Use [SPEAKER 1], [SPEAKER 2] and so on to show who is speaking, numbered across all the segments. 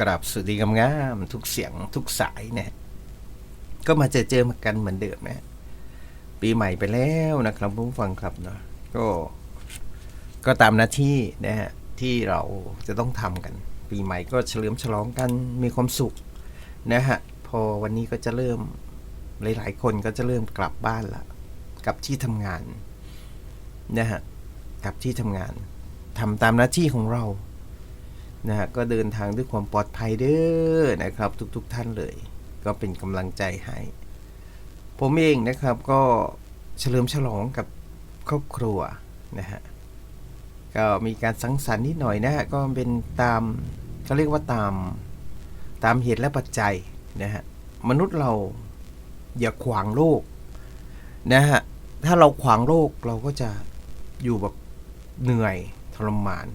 [SPEAKER 1] กราบสวัสดีงามๆทุกเสียงทุกสายนะก็มาเจอเจอมากันเหมือนเดิมนะ ปีใหม่ไปแล้วนะครับผู้ฟังครับเนาะก็ ก็ตามหน้าที่นะฮะที่เราจะต้องทำกัน ปีใหม่ก็เฉลิมฉลองกันมีความสุขนะฮะพอวันนี้ก็จะเริ่มหลายๆ คนก็จะเริ่มกลับบ้านละกลับที่ทำงานนะฮะกลับที่ทำงานทำตามหน้าที่ของเรา นะฮะก็เดินทางด้วยความปลอดภัยเด้อนะครับ ทุกๆทท่านเลย ก็เป็นกำลังใจให้ ผมเองนะครับก็เฉลิมฉลองกับครอบครัวนะฮะก็มีการสังสรรค์นิดหน่อยนะฮะก็เป็นตามเขาเรียกว่าตามตามเหตุและปัจจัยนะฮะมนุษย์เราอย่าขวางโลกนะฮะถ้าเราขวางโลกเราก็จะอยู่แบบเหนื่อยทรมาน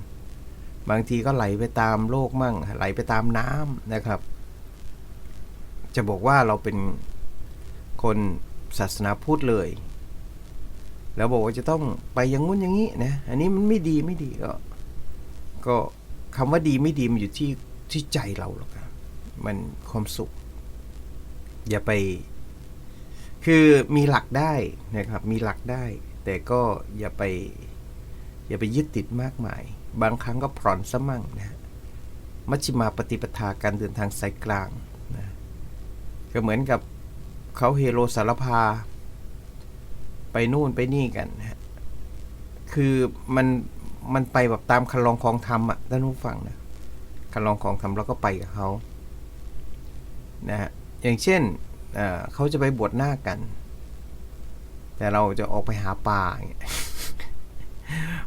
[SPEAKER 1] บางทีก็ไหลไปตามโลกมั่ง ไหลไปตามน้ำนะครับ จะบอกว่าเราเป็นคนศาสนาพุทธเลย แล้วบอกว่าจะต้องไปอย่างงู้นอย่างนี้นะอันนี้มันไม่ดีไม่ดีก็ก็คำว่าดีไม่ดีมันอยู่ที่ที่ใจเราหรอกมันความสุข อย่าไป คือมีหลักได้นะครับ มีหลักได้ แต่ก็อย่าไป อย่าไปยึดติดมากมาย บางครั้งก็ผ่อนซะมั่งนะฮะมัชฌิมาปฏิปทาการเดินทางสายกลางนะก็เหมือนกับเขาเฮโรสารพา ไปนู่นไปนี่กันนะคือมันมันไปแบบตามคันลองของธรรมอะท่านผู้ฟังนะคันลองของธรรมเราก็ไปกับเขานะฮะอย่างเช่นเอ่อเขาจะไปบวชหน้ากัน แต่เราจะออกไปหาปลาอย่างเงี้ย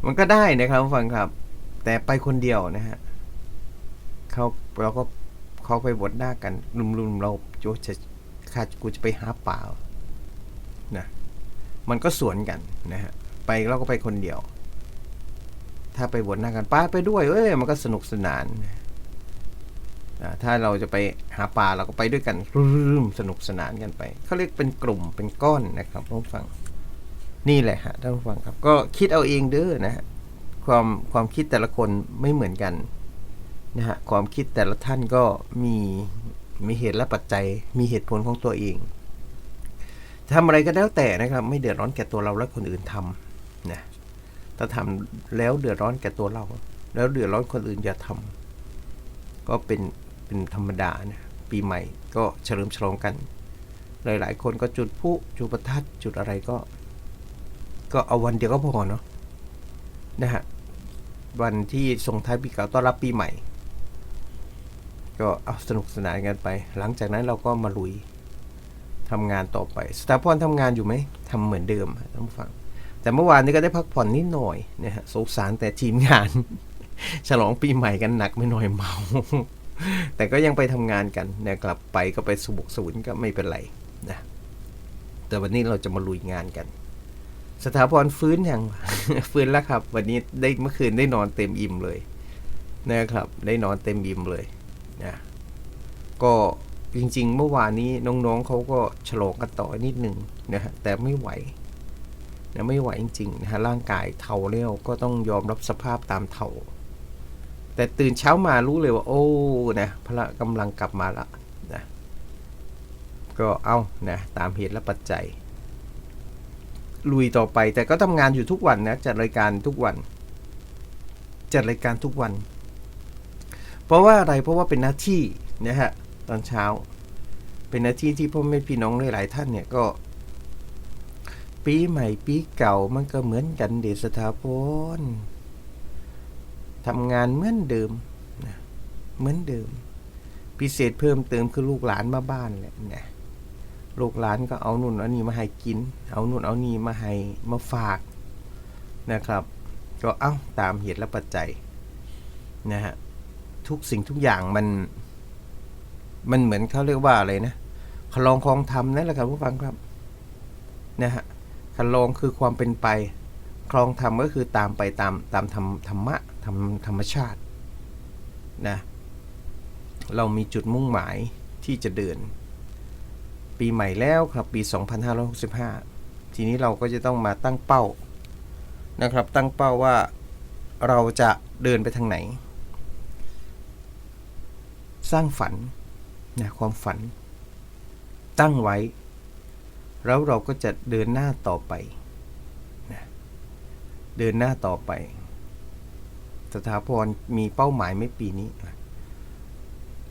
[SPEAKER 1] มันก็ได้นะครับฟังครับ แต่ไปคนเดียวนะฮะเขาเราก็เขาไปบดหน้ากันลุมๆเราโจจะข้ากูจะไปหาป่านะมันก็สวนกันนะฮะไปเราก็ไปคนเดียว ถ้าไปบดหน้ากันป้าไปด้วยเอ้ยมันก็สนุกสนานถ้าเราจะไปหาปลาเราก็ไปด้วยกันรื่มสนุกสนานกันไปเขาเรียกเป็นกลุ่มเป็นก้อนนะครับท่านฟัง นี่แหละฮะท่านผู้ฟังครับ ก็คิดเอาเองเด้อนะฮะความความคิดแต่ละคนไม่เหมือนกันนะฮะความคิดแต่ละท่านก็มีมีเหตุและปัจจัย มีเหตุผลของตัวเองทำอะไรก็แล้วแต่นะครับ ไม่เดือดร้อนแก่ตัวเราและคนอื่นทำนะถ้าทำแล้วเดือดร้อนแก่ตัวเรา แล้วเดือดร้อนคนอื่นอย่าทำก็เป็นเป็นธรรมดานะปีใหม่ก็เฉลิมฉลองกัน หลาย ๆ คนก็จุดพลุจุดประทัดจุดอะไรก็ ก็เอาวันเดียวก็พอเนาะนะฮะวันที่ส่งท้ายปีเก่าต้อนรับปีใหม่ ก็เอาสนุกสนานกันไป หลังจากนั้นเราก็มาลุยทำงานต่อไปสถาพรทำงานอยู่ไหมทำเหมือนเดิมต้องฟัง แต่เมื่อวานนี้ก็ได้พักผ่อนนิดหน่อยนะฮะสงสารแต่ทีมงาน ฉลองปีใหม่กันหนักไม่น้อยเมา แต่ก็ยังไปทำงานกันนะกลับไปก็ไปสบุกศูนก็ไม่เป็นไรนะแต่วันนี้เราจะมาลุยงานกัน สถาพรฟื้นยังฟื้นแล้วครับ วันนี้ได้เมื่อคืนได้นอนเต็มอิ่มเลยนะครับ ได้นอนเต็มอิ่มเลยนะก็จริง ๆ เมื่อวานนี้น้องๆเขาก็ฉลองกันต่อนิดหนึ่งนะฮะแต่ไม่ไหวนะไม่ไหวจริงๆนะฮะร่างกายเทาแล้วก็ต้องยอมรับสภาพตามเทาแต่ตื่นเช้ามารู้เลยว่า โอ้นะพละกำลังกลับมาละนะก็เอานะตามเหตุและปัจจัย ลุยต่อไป แต่ก็ทำงานอยู่ทุกวันนะจัดรายการทุกวัน จัดรายการทุกวัน เพราะว่าอะไรเพราะว่าเป็นหน้าที่นะฮะตอนเช้า เป็นหน้าที่ที่พ่อแม่พี่น้องหลายๆท่านเนี่ยก็ปีใหม่ปีเก่ามันก็เหมือนกันเดชสถาพรทำงานเหมือนเดิมนะเหมือนเดิม พิเศษเพิ่มเติมคือลูกหลานมาบ้านแหละนะ ลูกหลานก็เอานู่นเอานี่มาให้กิน เอานู่นเอานี่มาให้มาฝากนะครับ ก็เอ้าตามเหตุและปัจจัยนะฮะทุกสิ่งทุกอย่างมัน มันเหมือนเขาเรียกว่าอะไรนะคลองคลองธรรมนั่นแหละครับผู้ฟังครับนะฮะคลองคือความเป็นไป คลองธรรมก็คือตามไปตามตามธรรมธรรมะธรรมธรรมชาตินะเรามีจุดมุ่งหมายที่จะเดิน ปีใหม่แล้วครับปี 2565 ทีนี้เราก็จะต้องมาตั้งเป้านะครับ ตั้งเป้าว่าเราจะเดินไปทางไหน สร้างฝันนะความฝัน ตั้งไว้ แล้วเราก็จะเดินหน้าต่อไปนะเดินหน้าต่อไป สถาพรมีเป้าหมายไม่ปีนี้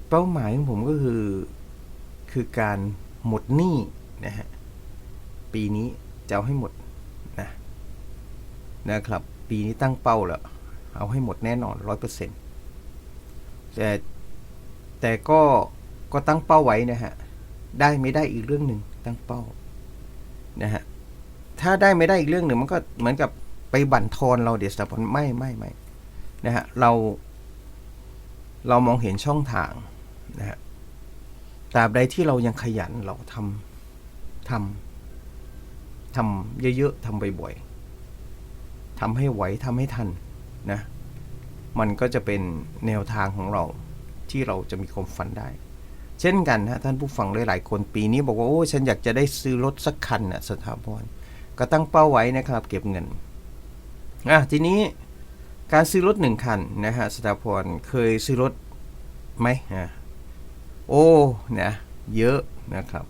[SPEAKER 1] เป้าหมายของผมก็คือคือการ หมดหนี้นะฮะปีนี้จะเอาให้หมดนะนะครับ ปีนี้ตั้งเป้าแล้วเอาให้หมดแน่นอนร้อยเปอร์เซ็นต์แต่แต่ก็ก็ตั้งเป้าไว้นะฮะได้ไม่ได้อีกเรื่องหนึ่งตั้งเป้านะฮะถ้าได้ไม่ได้อีกเรื่องหนึ่งมันก็เหมือนกับไปบั่นทอนเราเดี๋ยวสับไม่ไม่ไม่นะฮะเรา เรามองเห็นช่องทางนะฮะ ตราบใดที่เรายังขยันเราทำทำทำเยอะๆทำบ่อยๆทำให้ไหวทำให้ทันนะ มันก็จะเป็นแนวทางของเราที่เราจะมีความฝันได้ เช่นกันนะท่านผู้ฟังหลายๆคนปีนี้บอกว่าโอ้ฉันอยากจะได้ซื้อรถสักคันนะสถาพรก็ตั้งเป้าไว้นะครับ เก็บเงินอะทีนี้การซื้อรถหนึ่งคันนะฮะสถาพรเคยซื้อรถไหมอะ โอ้นะเยอะนะครับ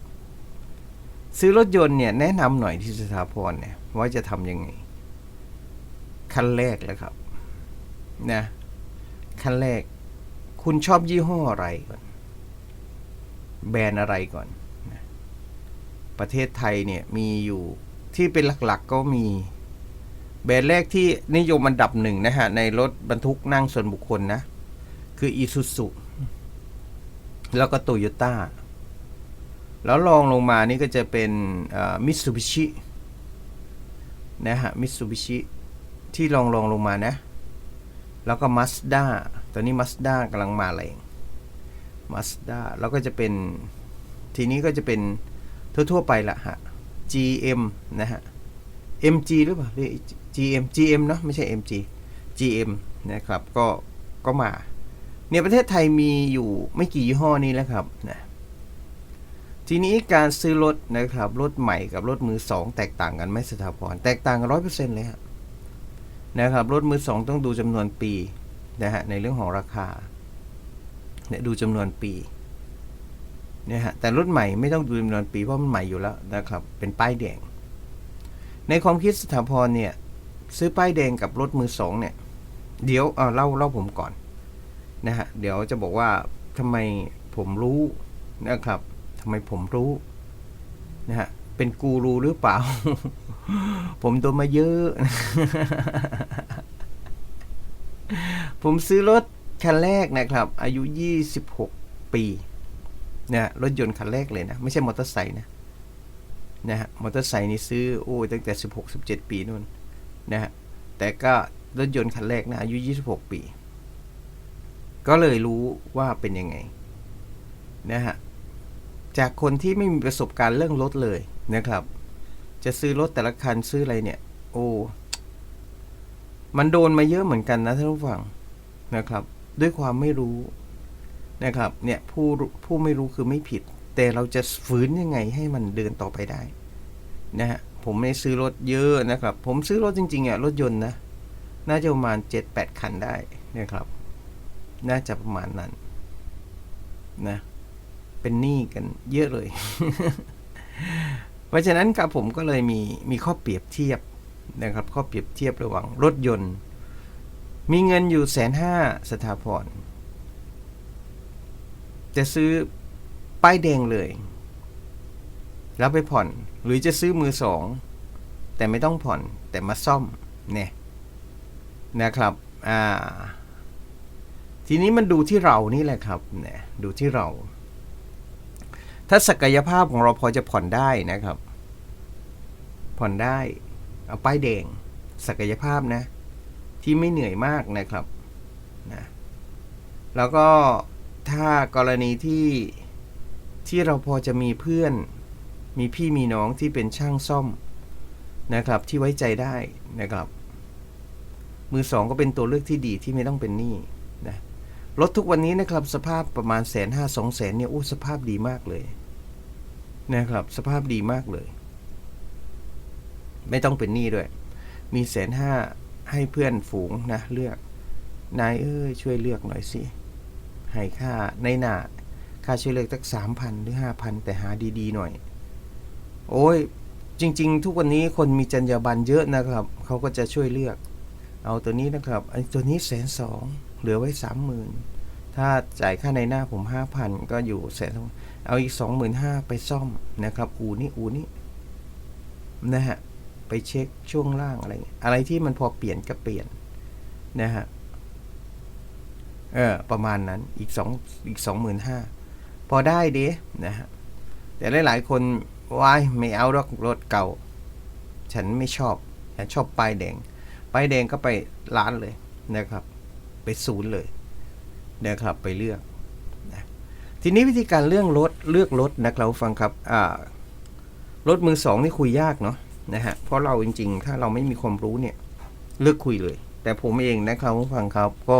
[SPEAKER 1] ซื้อรถยนต์เนี่ยแนะนำหน่อยที่สถาพรเนี่ยว่าจะทำยังไงขั้นแรกแล้วครับนะขั้นแรก คุณชอบยี่ห้ออะไรก่อน แบรนด์อะไรก่อนนะประเทศไทยเนี่ยมีอยู่ที่เป็นหลักๆก็มี แบรนด์แรกที่นิยมอันดับหนึ่งนะฮะ ในรถบรรทุกนั่งส่วนบุคคลนะ คืออีซูซุ แล้วก็โตโยต้าแล้วลองลงมานี่ก็จะเป็นมิตซูบิชินะฮะมิตซูบิชิที่ลองลองลงมานะ แล้วก็ Mazda ตอนนี้ Mazda กำลังมาแรง Mazda แล้วก็จะเป็น ทีนี้ก็จะเป็นทั่ว ๆ ไปละฮะ GM นะฮะ MG หรือเปล่า GM GM เนาะไม่ใช่ MG GM นะครับ ก็ก็มา เนี่ยประเทศไทยมีอยู่ไม่กี่ยี่ห้อนี้แล้วครับนะทีนี้การซื้อรถนะครับรถใหม่กับรถมือสองแตกต่างกันไหมสถาพรแตกต่างกันร้อยเปอร์เซ็นต์เลยครับนะครับรถมือสองต้องดูจำนวนปีนะฮะในเรื่องของราคาเนี่ยดูจำนวนปีเนี่ยฮะแต่รถใหม่ไม่ต้องดูจำนวนปีเพราะมันใหม่อยู่แล้วนะครับเป็นป้ายแดง ในความคิดสถาพรเนี่ยซื้อป้ายแดงกับรถมือสองเนี่ยเดี๋ยวเออเล่าเล่าผมก่อน นะฮะเดี๋ยวจะบอกว่าทำไมผมรู้นะครับทำไมผมรู้นะฮะเป็นกูรูหรือเปล่า ผมโดนมาเยอะ ผมซื้อรถคันแรกนะครับ อายุ 26 ปีนะรถยนต์คันแรกเลยนะ ไม่ใช่มอเตอร์ไซค์นะนะฮะมอเตอร์ไซค์นี่ซื้อโอ้ยตั้งแต่ 16 17 ปีนู่นนะฮะแต่ก็รถยนต์คันแรกนะอายุ 26 ปี ก็เลยรู้ว่าเป็นยังไงนะฮะจากคนที่ไม่มีประสบการณ์เรื่องรถเลยนะครับ จะซื้อรถแต่ละคันซื้ออะไรเนี่ย โอ้มันโดนมาเยอะเหมือนกันนะท่านผู้ฟังนะครับ ด้วยความไม่รู้นะครับ เนี่ยผู้ผู้ไม่รู้คือไม่ผิด แต่เราจะฝืนยังไงให้มันเดินต่อไปได้นะฮะผมไม่ซื้อรถเยอะนะครับ ผมซื้อรถจริงๆอะรถยนต์นะ น่าจะประมาณเจ็ดแปดคันได้นะครับ น่าจะประมาณนั้นนะเป็นหนี้กันเยอะเลย เพราะฉะนั้นครับผมก็เลยมีมีข้อเปรียบเทียบนะครับ ข้อเปรียบเทียบระหว่างรถยนต์ มีเงินอยู่แสนห้าสถาพรจะซื้อป้ายแดงเลย แล้วไปผ่อนหรือจะซื้อมือสอง แต่ไม่ต้องผ่อนแต่มาซ่อมเนี่ยนะครับ อ่า ทีนี้มันดูที่เรานี่แหละครับเนี่ยดูที่เรา ถ้าศักยภาพของเราพอจะผ่อนได้นะครับ ผ่อนได้เอาป้ายแดง ศักยภาพนะ ที่ไม่เหนื่อยมากนะครับนะแล้วก็ถ้ากรณีที่ที่เราพอจะมีเพื่อน มีพี่มีน้องที่เป็นช่างซ่อมนะครับ ที่ไว้ใจได้นะครับ มือสองก็เป็นตัวเลือกที่ดีที่ไม่ต้องเป็นหนี้ รถทุกวันนี้นะครับสภาพประมาณแสนห้าสองแสนเนี่ยโอ้สภาพดีมากเลยนะครับ สภาพดีมากเลย ไม่ต้องเป็นหนี้ด้วย มีแสนห้าให้เพื่อนฝูงนะ เลือก นายเอ้ยช่วยเลือกหน่อยสิให้ค่าในหน้าค่าช่วยเลือกสักสามพันหรือห้าพันแต่หาดีๆหน่อย โอ้ยจริง ๆ ทุกวันนี้คนมีจรรยาบรรณเยอะนะครับ เขาก็จะช่วยเลือก เอาตัวนี้นะครับไอ้ตัวนี้แสนสอง เหลือไว้สามหมื่นถ้าจ่ายค่าในหน้าผมห้าพันก็อยู่แสนเอาอีกสองหมื่นห้าไปซ่อมนะครับ อูนี้อูนี้นะฮะไปเช็คช่วงล่างอะไรเงี้ยอะไรที่มันพอเปลี่ยนก็เปลี่ยนนะฮะเออประมาณนั้นอีกสองอีกสองหมื่นห้าพอได้เด้นะฮะแต่หลายๆคนวายไม่เอารถรถเก่า ฉันไม่ชอบ ฉันชอบป้ายแดงป้ายแดงก็ไปร้านเลยนะครับ ไปศูนย์เลยนะครับไปเลือกนะทีนี้วิธีการเรื่องรถเลือกรถนะครับฟังครับรถมือสองนี่คุยยากเนาะนะฮะเพราะเราจริง ๆ ถ้าเราไม่มีความรู้เนี่ยเลือกคุยเลย แต่ผมเองนะครับฟังครับก็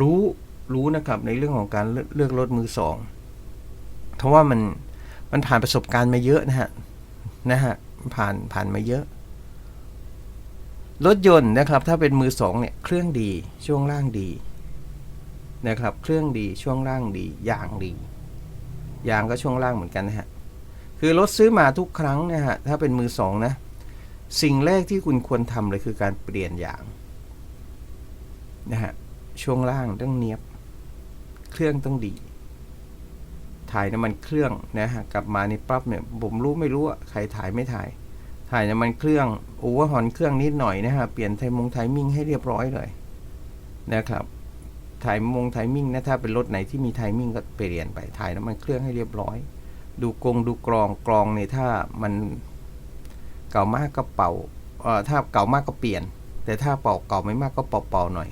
[SPEAKER 1] รู้รู้นะครับในเรื่องของการเลือกรถมือสองเพราะว่ามันมันผ่านประสบการณ์มาเยอะนะฮะนะฮะผ่านผ่านมาเยอะ รถยนต์นะครับ ถ้าเป็นมือสองเนี่ยเครื่องดีช่วงล่างดีนะครับ เครื่องดีช่วงล่างดียางดียางก็ช่วงล่างเหมือนกันนะฮะคือรถซื้อมาทุกครั้งนะฮะถ้าเป็นมือสองนะสิ่งแรกที่คุณควรทำเลยคือการเปลี่ยนยางนะฮะช่วงล่างต้องเนียบ เครื่องต้องดี ถ่ายน้ำมันเครื่องนะฮะกลับมานี่ปั๊บเนี่ยผมรู้ไม่รู้อะใครถ่ายไม่ถ่าย ถ่ายน้ำมันเครื่องโอเวอร์ฮอนเครื่องนิดหน่อยนะฮะเปลี่ยนไทมงไทมิ่งให้เรียบร้อยเลยนะครับถ่ายมงไทมิ่งนะถ้าเป็นรถไหนที่มีไทมิ่งก็เปลี่ยนไปถ่ายน้ำมันเครื่องให้เรียบร้อย ดูกรงดูกรองกรองเนี่ยถ้ามันเก่ามากก็เป่าเอ่อถ้าเก่ามากก็เปลี่ยน แต่ถ้าเป่าเก่าไม่มากก็เป่าเป่าๆหน่อย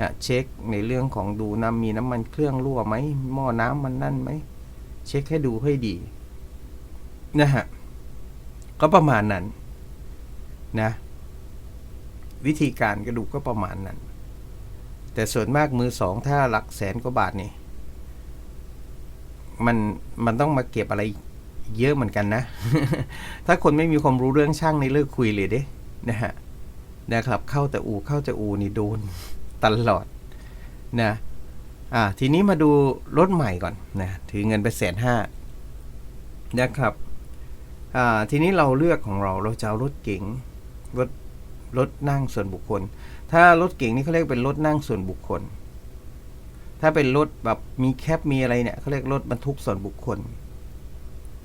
[SPEAKER 1] นะเช็คในเรื่องของดูน้ำมีน้ำมันเครื่องรั่วไหมหม้อน้ำมันนั่นไหมเช็คให้ดูให้ดีนะฮะ ก็ประมาณนั้นนะ วิธีการก็ดูกก็ประมาณนั้น แต่ส่วนมากมือสองถ้าหลักแสนกว่าบาทนี่มันมันต้องมาเก็บอะไรเยอะเหมือนกันนะ ถ้าคนไม่มีความรู้เรื่องช่างในเลิกคุยเลยเด้นะฮะนะครับ เข้าแต่อูเข้าแต่อูนี่โดนตลอดนะอ่าทีนี้มาดูรถใหม่ก่อนนะถือเงินไปแสนห้านะครับ ทีนี้เราเลือกของเราเราจะเอารถเก๋งรถรถนั่งส่วนบุคคล ถ้ารถเก๋งนี่เขาเรียกเป็นรถนั่งส่วนบุคคล ถ้าเป็นรถแบบมีแคปมีอะไรเนี่ยเขาเรียกรถบรรทุกส่วนบุคคล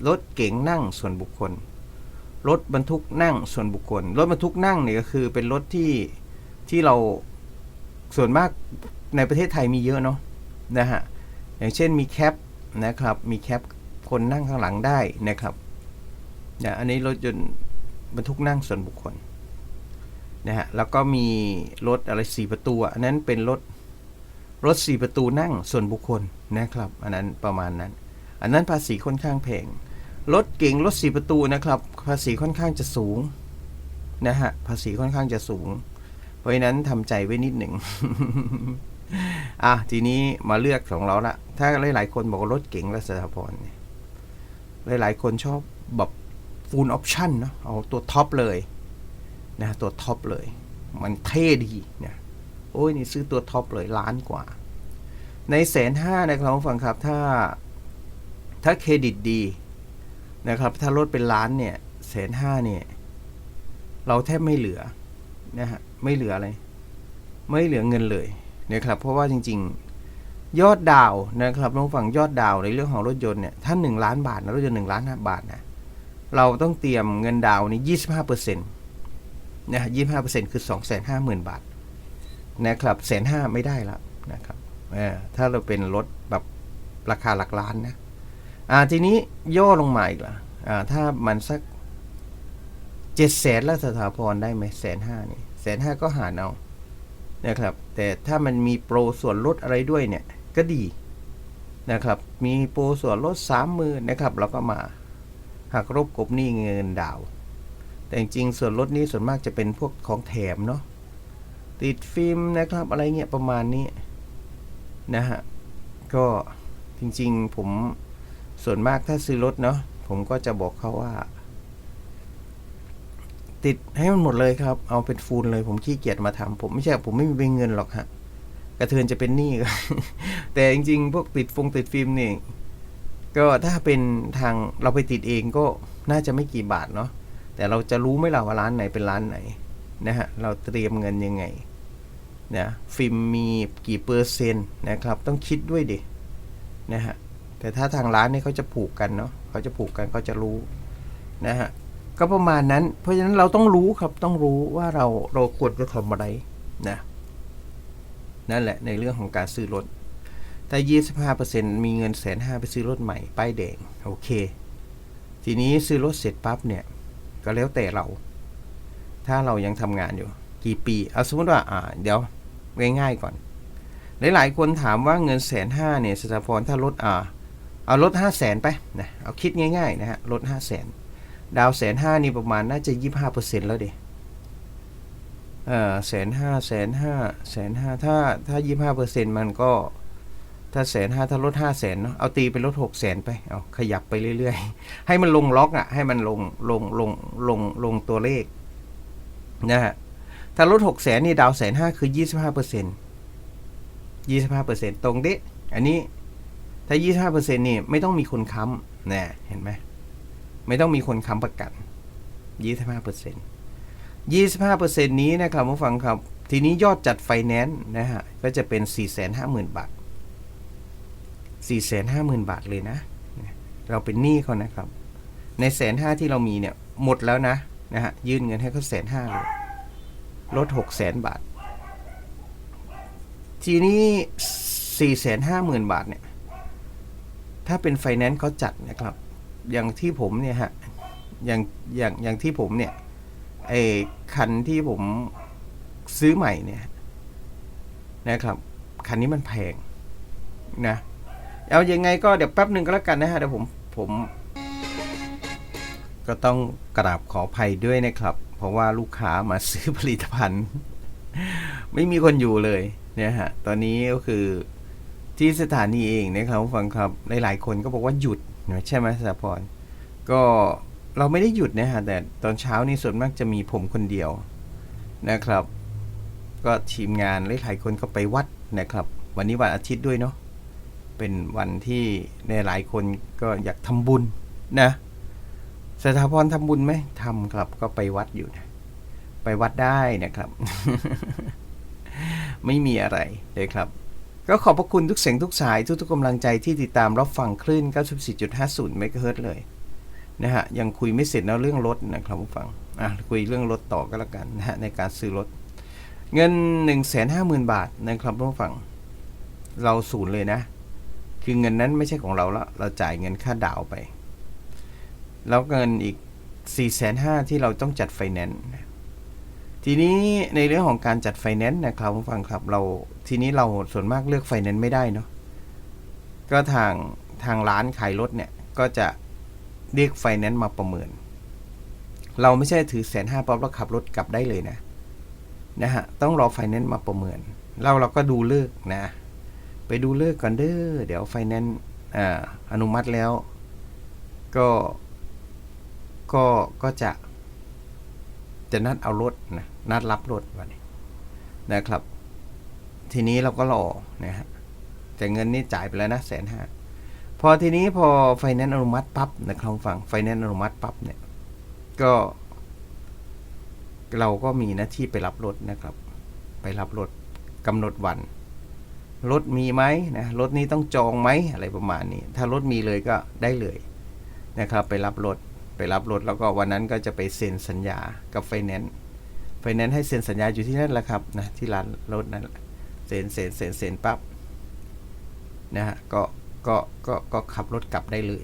[SPEAKER 1] รถเก๋งนั่งส่วนบุคคล รถบรรทุกนั่งส่วนบุคคล รถบรรทุกนั่งเนี่ยก็คือเป็นรถที่ที่เราส่วนมากในประเทศไทยมีเยอะเนาะนะฮะอย่างเช่นมีแคปนะครับมีแคปคนนั่งข้างหลังได้นะครับ นะอันนี้รถยนต์บรรทุกนั่งส่วนบุคคลนะฮะแล้วก็มีรถอะไรสี่ประตูอันนั้นเป็นรถรถสี่ประตูนั่งส่วนบุคคลนะครับ อันนั้นประมาณนั้น อันนั้นภาษีค่อนข้างแพงรถเก๋งรถสี่ประตูนะครับ ภาษีค่อนข้างจะสูงนะฮะภาษีค่อนข้างจะสูง เพราะฉะนั้นทำใจไว้นิดหนึ่งอะทีนี้มาเลือกของเราละถ้าหลายๆคนบอกรถเก๋งและสถาพรเนี่ยหลายๆคนชอบแบบ ฟูลออปชั่นเนาะเอาตัวท็อปเลยนะตัวท็อปเลย มันเท่ดีเนะโอ้ยนี่ซื้อตัวท็อปเลยล้านกว่า ในแสนห้านะครับฟังครับถ้าถ้าเครดิตดีนะครับ ถ้ารถเป็นล้านเนี่ยแสนห้าเนี่ยเราแทบไม่เหลือนะฮะไม่เหลืออะไร ไม่เหลือเงินเลยนะครับ เพราะว่าจริง ๆ ยอดดาวนะครับน้องฝั่งยอดดาวในเรื่องของรถยนต์เนี่ยถ้าหนึ่งล้านบาทนะรถยนต์หนึ่งล้านห้าบาทนะ เราต้องเตรียมเงินดาวนี่ยี่สิบห้าเปอร์เซ็นต์นะยี่สิบห้าเปอร์เซ็นต์คือสองแสนห้าหมื่นบาท นะครับแสนห้าไม่ได้แล้วนะครับถ้าเราเป็นรถแบบราคาหลักล้านนะอ่าทีนี้ย่อลงมาอีกละอ่าถ้ามันสักเจ็ดแสนแล้วสถาพรได้ไหมแสนห้านี่แสนห้าก็หารเอานะครับ แต่ถ้ามันมีโปรส่วนลดอะไรด้วยเนี่ยก็ดีนะครับ มีโปรส่วนลดสามมือนะครับเราก็มา หักรบกบหนี้เงินดาว แต่จริงส่วนลดนี้ส่วนมากจะเป็นพวกของแถมเนาะติดฟิล์มนะครับอะไรเงี้ยประมาณนี้นะฮะก็จริงๆผมส่วนมากถ้าซื้อรถเนาะผมก็จะบอกเขาว่า ติดให้มันหมดเลยครับ เอาเป็นฟูลเลย ผมขี้เกียจมาทำผมไม่ใช่ผมไม่มีเงินหรอกฮะกระเทือนจะเป็นหนี้แต่จริงๆ พวกติดฟงติดฟิล์มนี่ ก็ถ้าเป็นทางเราไปติดเองก็น่าจะไม่กี่บาทเนาะแต่เราจะรู้ไหมล่ะว่าร้านไหนเป็นร้านไหนนะฮะเราเตรียมเงินยังไงนะฟิล์มมีกี่เปอร์เซ็นต์นะครับ ต้องคิดด้วยดินะฮะแต่ถ้าทางร้านนี่เขาจะผูกกันเนาะเขาจะผูกกันเขาจะรู้นะฮะก็ประมาณนั้น เพราะฉะนั้นเราต้องรู้ครับต้องรู้ว่าเราเราควรจะทำอะไรนะนั่นแหละในเรื่องของการซื้อรถ ถ้า 25%มีเงินแสนห้าไปซื้อรถใหม่ ป้ายแดง โอเค ทีนี้ซื้อรถเสร็จปั๊บเนี่ย ก็แล้วแต่เรา ถ้าเรายังทำงานอยู่ กี่ปี เอาสมมติว่า อ่า เดี๋ยว ง่ายๆก่อน หลายๆ คนถามว่าเงินแสนห้าเนี่ยสถาพรถ้ารถอ่า เอารถห้าแสนไปนะ เอาคิดง่ายๆนะฮะรถห้าแสน ดาวแสนห้านี่ประมาณน่าจะยี่ห้าเปอร์เซ็นต์แล้วเดเออแสนห้าแสนห้าแสนห้าถ้าถ้ายี่ห้าเปอร์เซ็นต์มันก็ ถ้าแสนห้าถ้าลดห้าแสนเนาะเอาตีเป็นลดหกแสนไปเอาขยับไปเรื่อยๆ ให้มันลงล็อกอะ ให้มันลงลงลงลงลงตัวเลขนะฮะถ้าลดหกแสนนี่ดาวแสนห้าคือยี่สิบห้าเปอร์เซ็นยี่สิบห้าเปอร์เซ็นต์ตรงดิอันนี้ถ้ายี่สิบห้าเปอร์เซ็นนี่ไม่ต้องมีคนค้ำนะเห็นไหมไม่ต้องมีคนค้ำประกันยี่สิบห้าเปอร์เซ็นต์25%นี้นะครับผู้ฟังครับ ทีนี้ยอดจัดไฟแนนซ์นะฮะก็จะเป็น450,000บาท 450,000 บาทเลยนะ เราเป็นหนี้เขานะครับ ในแสนห้าที่เรามีเนี่ยหมดแล้วนะนะฮะยื่นเงินให้เขาแสนห้าเลยลด6แสนบาท ทีนี้450,000บาทเนี่ย ถ้าเป็นไฟแนนซ์เขาจัดนะครับ อย่างที่ผมเนี่ยฮะอย่างอย่างอย่างที่ผมเนี่ยไอ้คันที่ผมซื้อใหม่เนี่ยนะครับ คันนี้มันแพงนะ เอายังไงก็เดี๋ยวแป๊บหนึ่งก็แล้วกันนะฮะเดี๋ยวผมผม ก็ต้องกราบขออภัยด้วยนะครับ เพราะว่าลูกค้ามาซื้อผลิตภัณฑ์ ไม่มีคนอยู่เลยเนี่ยฮะตอนนี้ก็คือที่สถานีเองนะครับฟังครับหลายๆคนก็บอกว่าหยุดนะใช่ไหมสถาพรก็เราไม่ได้หยุดนะฮะแต่ตอนเช้านี่ส่วนมากจะมีผมคนเดียวนะครับ ก็ทีมงานหลายๆคนก็ไปวัดนะครับ วันนี้วันอาทิตย์ด้วยเนาะ เป็นวันที่ในหลายคนก็อยากทำบุญนะสถาพรทำบุญไหมทำครับก็ไปวัดอยู่นะ ไปวัดได้นะครับ ไม่มีอะไรเลยครับ ก็ขอบพระคุณทุกเสียงทุกสาย ทุกๆกำลังใจที่ติดตามรับฟังคลื่น 94.50เมกะเฮิรตซ์เลยนะฮะยังคุยไม่เสร็จนะเรื่องรถนะครับผู้ฟังอะคุยเรื่องรถต่อก็แล้วกันนะฮะในการซื้อรถ เงิน1นึ่งแสนห้าหมื่นบาทนะครับผู้ฟัง เราศูนย์เลยนะ คือเงินนั้นไม่ใช่ของเราละเราจ่ายเงินค่าดาวไป แล้วเงินอีก4ี่แสนห้าที่เราต้องจัดไฟแนนซ์ทีนี้ในเรื่องของการจัดไฟแนนซ์นะครับผู้ฟังครับเราทีนี้เราส่วนมากเลือกไฟแนนซ์ไม่ได้เนาะก็ทางทางร้านขายรถเนี่ยก็จะเรียกไฟแนนซ์มาประเมิน เราไม่ใช่ถือแสนห้าป๊อปแล้วขับรถกลับได้เลยนะนะฮะต้องรอไฟแนนซ์มาประเมินเราเราก็ดูเลิกนะ ไปดูเลิกก่อนเด้อเดี๋ยวไฟแนนซ์อนุมัติแล้ว ก็ก็ก็จะ จะนัดเอารถนะนัดรับรถวันนี้นะครับ ทีนี้เราก็รอนะฮะแต่เงินนี่จ่ายไปแล้วนะแสนห้าพอทีนี้พอไฟแนนซ์อนุมัติปั๊บนะครับฝั่งไฟแนนซ์อนุมัติปั๊บเนี่ยก็ เราก็มีหน้าที่ไปรับรถนะครับ ไปรับรถกำหนดวัน รถมีไหมนะรถนี้ต้องจองไหมอะไรประมาณนี้ ถ้ารถมีเลยก็ได้เลยนะครับ ไปรับรถไปรับรถแล้วก็วันนั้นก็จะไปเซ็นสัญญากับไฟแนนซ์ไฟแนนซ์ให้เซ็นสัญญาอยู่ที่นั่นแหละครับนะที่ร้านรถนั่นแหละเซ็นเซ็นเซ็นเซ็นปั๊บนะฮะก็ก็ก็ก็ขับรถกลับได้เลย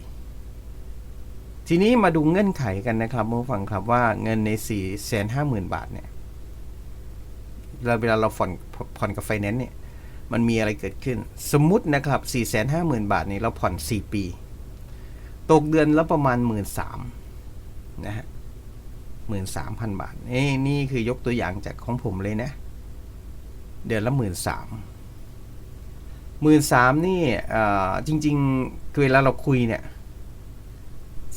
[SPEAKER 1] ทีนี้มาดูเงื่อนไขกันนะครับผู้ฟังครับว่าเงินใน4ี่แสนห้าหมื่นบาทเนี่ยเราเวลาเราผ่อนผ่อนกับไฟแนนซ์เนี่ย มันมีอะไรเกิดขึ้น สมมุตินะครับ4ี่แสนห้าหมื่นบาทนี่เราผ่อน 4 ปี ตกเดือนละประมาณหมื่นสนะฮะหมื่นสามพันบาทนี่นี่คือยกตัวอย่างจากของผมเลยนะ เดือนละหมื่นสามหมื่นสามนี่จริงๆคือเวลาเราคุยเนี่ย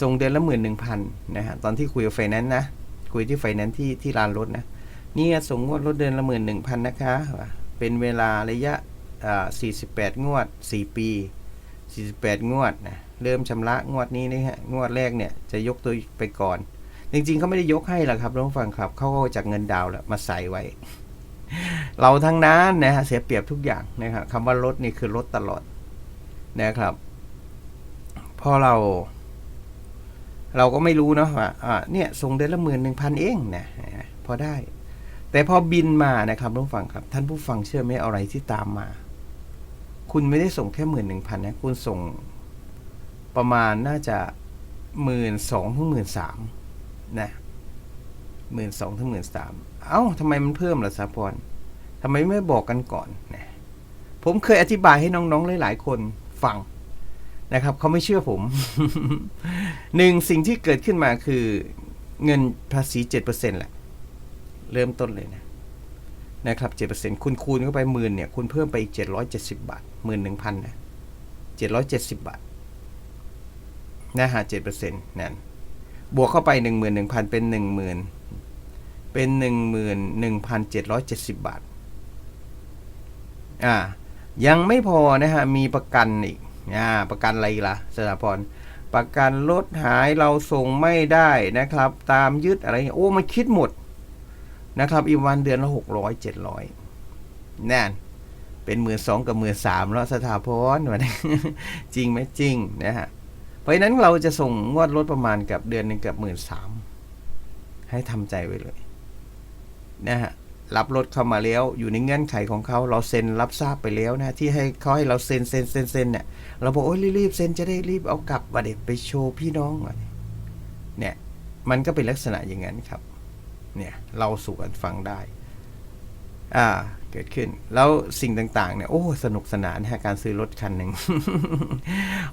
[SPEAKER 1] ส่งเดือนละหมื่นหนึ่งพันนะฮะตอนที่คุยกับไฟแนนซ์นะคุยที่ไฟแนนซ์ที่ที่ร้านรถนะนี่ส่งงวดรถเดือนละหมื่นหนึ่งพันนะคะ เป็นเวลาระยะ 48 งวด 4 ปี 48 งวดนะเริ่มชำระงวดนี้นะฮะงวดแรกเนี่ยจะยกตัวไปก่อน จริงๆเขาไม่ได้ยกให้หรอกครับน้องฟังครับเขาก็จากเงินดาวแหละมาใส่ไว้ เราทั้งนั้นนะฮะเสียเปรียบทุกอย่างนะครับคำว่าลดนี่คือลดตลอดนะครับพอเรา เราก็ไม่รู้เนาะว่าอ่าเนี่ยส่งเดือนละหมื่นหนึ่งพันเองนะพอได้ แต่พอบินมานะครับท่านผู้ฟังครับ ท่านผู้ฟังเชื่อไหมอะไรที่ตามมา คุณไม่ได้ส่งแค่หมื่นหนึ่งพันนะ คุณส่งประมาณน่าจะหมื่นสองถึงหมื่นสามนะหมื่นสองถึงหมื่นสามเอ้าทำไมมันเพิ่มล่ะสาพรทำไมไม่บอกกันก่อนนะผมเคยอธิบายให้น้องๆหลายๆคนฟังนะครับเขาไม่เชื่อผมหนึ่งสิ่งที่เกิดขึ้นมาคือเงินภาษีเจ็ดเปอร์เซ็นแหละ เริ่มต้นเลยนะนะครับเจ็ดเปอร์เซ็นต์คุณคูณเข้าไปหมื่นเนี่ยคุณเพิ่มไปอีกเจ็ดร้อยเจ็ดสิบบาทหมื่นหนึ่งพันนะเจ็ดร้อยเจ็ดสิบบาทนะฮะเจ็ดเปอร์เซ็นต์นั่นบวกเข้าไปหนึ่งหมื่นหนึ่งพันเป็นหนึ่งหมื่นเป็นหนึ่งหมื่นหนึ่งพันเจ็ดร้อยเจ็ดสิบบาทอ่ายังไม่พอนะฮะมีประกันอีกอ่าประกันอะไรล่ะสถาพรประกันรถหายเราส่งไม่ได้นะครับ ตามยึดอะไรเงี้ยโอ้มันคิดหมด นะครับ อีกวันเดือนละหกร้อยเจ็ดร้อยนั่นเป็นหมื่นสองกับหมื่นสามแล้วสถาพรวันนี้จริงไหมจริงนะฮะเพราะฉะนั้นเราจะส่งงวดรถประมาณกับเดือนหนึ่งกับหมื่นสามให้ทำใจไว้เลยนะฮะรับรถเข้ามาแล้วอยู่ในเงื่อนไขของเขาเราเซ็นรับทราบไปแล้วนะ ที่ให้เขาให้เราเซ็นเซ็นเซ็นเซ็นเนี่ยเราบอกโอ้ยรีบเซ็นจะได้รีบเอากลับมาเด็ไปโชว์พี่น้องเนี่ย มันก็เป็นลักษณะอย่างนั้นครับ เนี่ยเราสู่กันฟังได้อ่าเกิดขึ้น แล้วสิ่งต่างๆ เนี่ย โอ้ สนุกสนานฮะการซื้อรถคันหนึ่ง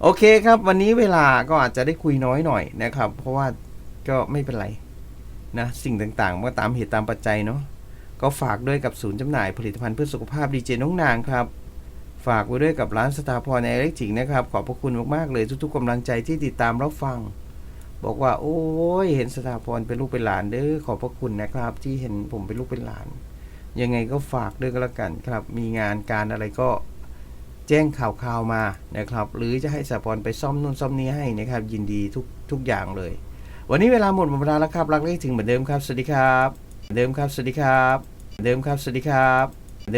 [SPEAKER 1] โอเคครับ วันนี้เวลาก็อาจจะได้คุยน้อยหน่อยนะครับ เพราะว่าก็ไม่เป็นไรนะสิ่งต่างๆมันก็ตามเหตุตามปัจจัยเนาะก็ฝากด้วยกับศูนย์จำหน่ายผลิตภัณฑ์เพื่อสุขภาพดีเจน้องนางครับ ฝากไว้ด้วยกับร้านสตาร์พรในเล็กจิงนะครับ ขอบพระคุณมากๆเลยทุกๆกำลังใจที่ติดตามรับฟัง บอกว่า โอ้ยเห็นสตาพรเป็นลูกเป็นหลานเด้อขอบพระคุณนะครับ ที่เห็นผมเป็นลูกเป็นหลาน ยังไงก็ฝากด้วยก็แล้วกันครับ มีงานการอะไรก็แจ้งข่าวข่าวมานะครับ หรือจะให้สตาพรไปซ่อมนู่นซ่อมนี้ให้นะครับ ยินดีทุกทุกอย่างเลย วันนี้เวลาหมดหมดเวลาแล้วครับรักเลขถึงเหมือนเดิมครับสวัสดีครับเดิมครับสวัสดีครับ เดิมครับสวัสดีครับ